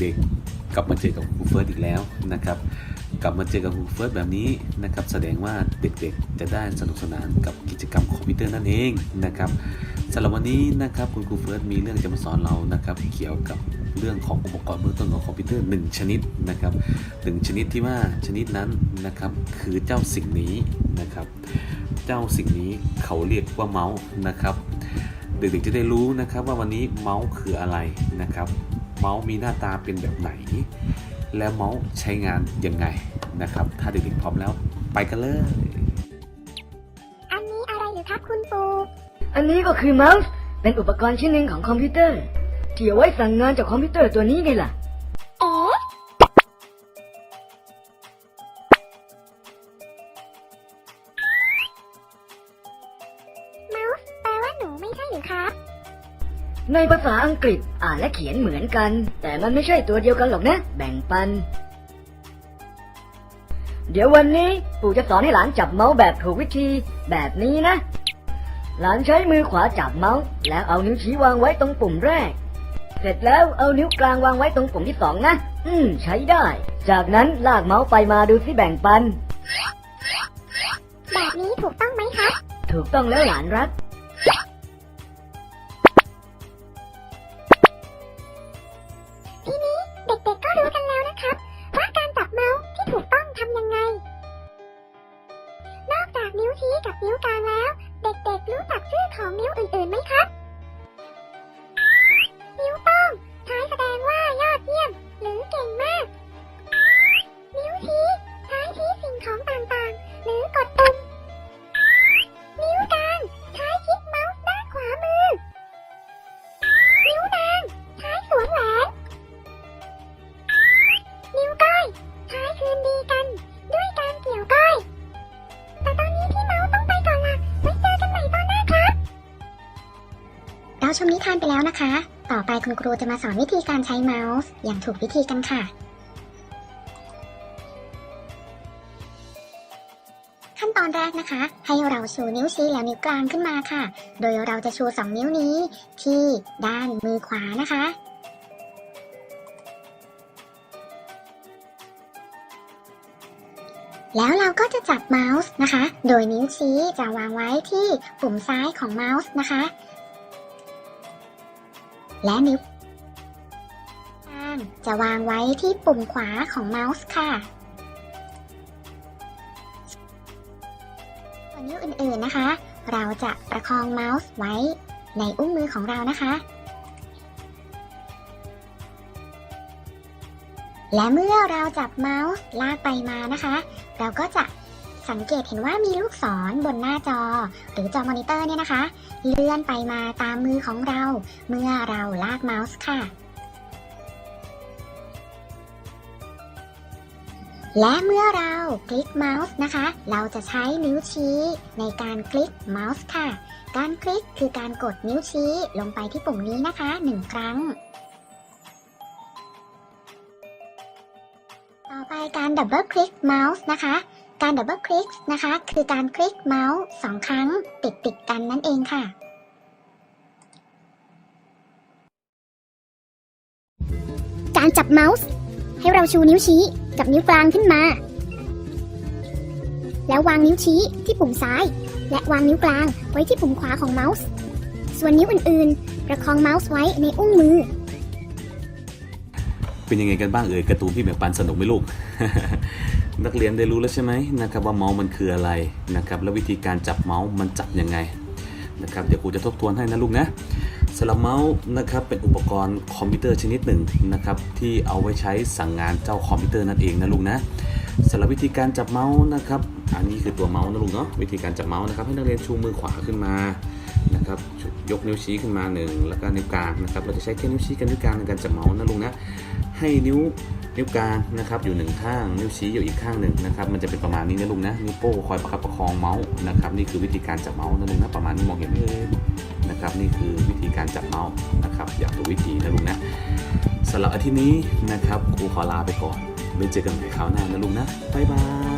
เด็กๆ กลับมาเจอกับครูเฟิร์สอีกแล้วนะครับกลับมาเจอกับครูเฟิร์สแบบนี้นะครับแสดงว่าเด็กๆ จะได้สนุกสนานกับกิจกรรมคอมพิวเตอร์นั่นเองนะครับสำหรับวันนี้นะครับคุณครูเฟิร์สมีเรื่องจะมาสอนเรานะครับเกี่ยวกับเรื่องของอุปกรณ์เบื้องต้นของคอมพิวเตอร์หนึ่งชนิดนะครับหนึ่งชนิดที่ว่าชนิดนั้นนะครับคือเจ้าสิ่งนี้นะครับเจ้าสิ่งนี้เขาเรียกว่าเมาส์นะครับเด็กๆจะได้รู้นะครับว่าวันนี้เมาส์คืออะไรนะครับ เมาส์มีหน้าตาเป็นแบบไหน แล้วเมาส์ใช้งานยังไงนะครับ ถ้าเด็กๆพร้อมแล้วไปกันเลย อันนี้อะไรหรือครับคุณปู อันนี้ก็คือเมาส์เป็นอุปกรณ์ชิ้นหนึ่งของคอมพิวเตอร์ที่เอาไว้สั่งงานจากคอมพิวเตอร์ตัวนี้ไงล่ะ ในภาษาอังกฤษอ่านและเขียนเหมือนกัน แต่มันไม่ใช่ตัวเดียวกันหรอกนะ แบ่งปัน เดี๋ยววันนี้ปู่จะสอนให้หลานจับเมาส์แบบถูกวิธีแบบนี้นะ หลานใช้มือขวาจับเมาส์ แล้วเอานิ้วชี้วางไว้ตรงปุ่มแรก เสร็จแล้วเอานิ้วกลางวางไว้ตรงปุ่มที่สองนะ อืม ใช้ได้ จากนั้นลากเมาส์ไปมาดูสิแบ่งปัน แบบนี้ถูกต้องไหมครับถูกต้องแล้วหลานรัก ชี้กับนิ้วกลางแล้ว เด็กๆรู้จักชื่อของนิ้วอื่นๆไหมครับ ชมนิทานไปแล้วนะคะ ต่อไปคุณครูจะมาสอนวิธีการใช้เมาส์อย่างถูกวิธีกันค่ะ ขั้นตอนแรกนะคะ ให้เราชูนิ้วชี้และนิ้วกลางขึ้นมาค่ะ โดยเราจะชู 2 นิ้วนี้ ที่ด้านมือขวานะคะแล้วเราก็จะจับเมาส์นะคะ โดยนิ้วชี้จะวางไว้ที่ปุ่มซ้ายของเมาส์นะคะ และนิ้วกลางจะวางไว้ที่ปุ่มขวาของเมาส์ค่ะส่วนนิ้วอื่นๆนะคะ เราจะประคองเมาส์ไว้ในอุ้งมือของเรานะคะ และเมื่อเราจับเมาส์ลากไปมานะคะ เราก็จะ สังเกตเห็นว่ามีลูกศรบนหน้าจอ หรือจอมอนิเตอร์เนี่ยนะคะ เลื่อนไปมาตามมือของเรา เมื่อเราลากเมาส์ค่ะ และเมื่อเราคลิกเมาส์นะคะ เราจะใช้นิ้วชี้ในการคลิกเมาส์ค่ะ การคลิกคือการกดนิ้วชี้ลงไปที่ปุ่มนี้นะคะหนึ่งครั้งต่อไปการดับเบิลคลิกเมาส์นะคะ การดับเบิลคลิกนะคะ คือการคลิกเมาส์สองครั้งติดติดกันนั่นเองค่ะ การจับเมาส์ ให้เราชูนิ้วชี้กับนิ้วกลางขึ้นมา แล้ววางนิ้วชี้ที่ปุ่มซ้าย และวางนิ้วกลางไว้ที่ปุ่มขวาของเมาส์ ส่วนนิ้วอื่นๆ ประคองเมาส์ไว้ในอุ้งมือเป็นยังไงกันบ้างเอ่ยการ์ตูนพี่แบ่งปันสนุกไหมลูก นักเรียนได้รู้แล้วใช่ไหมนะครับว่าเมาส์มันคืออะไรนะครับแล้ววิธีการจับเมาส์มันจับยังไงนะครับเดี๋ยวครูจะทบทวนให้นะลูกนะสำหรับเมาส์นะครับเป็นอุปกรณ์คอมพิวเตอร์ชนิดหนึ่งนะครับที่เอาไว้ใช้สั่งงานเจ้าคอมพิวเตอร์นั่นเองนะลูกนะสำหรับวิธีการจับเมาส์นะครับ อันนี้คือตัวเมาส์นะลูกเนาะวิธีการจับเมาส์นะครับให้นักเรียนชูมือขวาขึ้นมานะครับยกนิ้วชี้ขึ้นมาหนึ่งแล้วก็นิ้วกลางนะครับเราจะใช้แค่นิ้วชี้กับนิ้วกลางในการจับเมาส์นะลูกนะให้นิ้ว นิ้วกลางนะครับอยู่หนึ่งข้าง นิ้วชี้อยู่อีกข้างหนึ่งนะครับมันจะเป็นประมาณนี้นะลุงนะนิ้วโป้งคอยประคับประคองเมาส์นะครับนี่คือวิธีการจับเมาส์นั่นเองนะประมาณนี้มองเห็นไหมเลยนะครับนี่คือวิธีการจับเมาส์นะครับอย่างถูกวิธีนะลุงนะสำหรับอาทิตย์นี้นะครับครูขอลาไปก่อนไว้เจอกันใหม่คราวหน้านะลุงนะบ๊ายบาย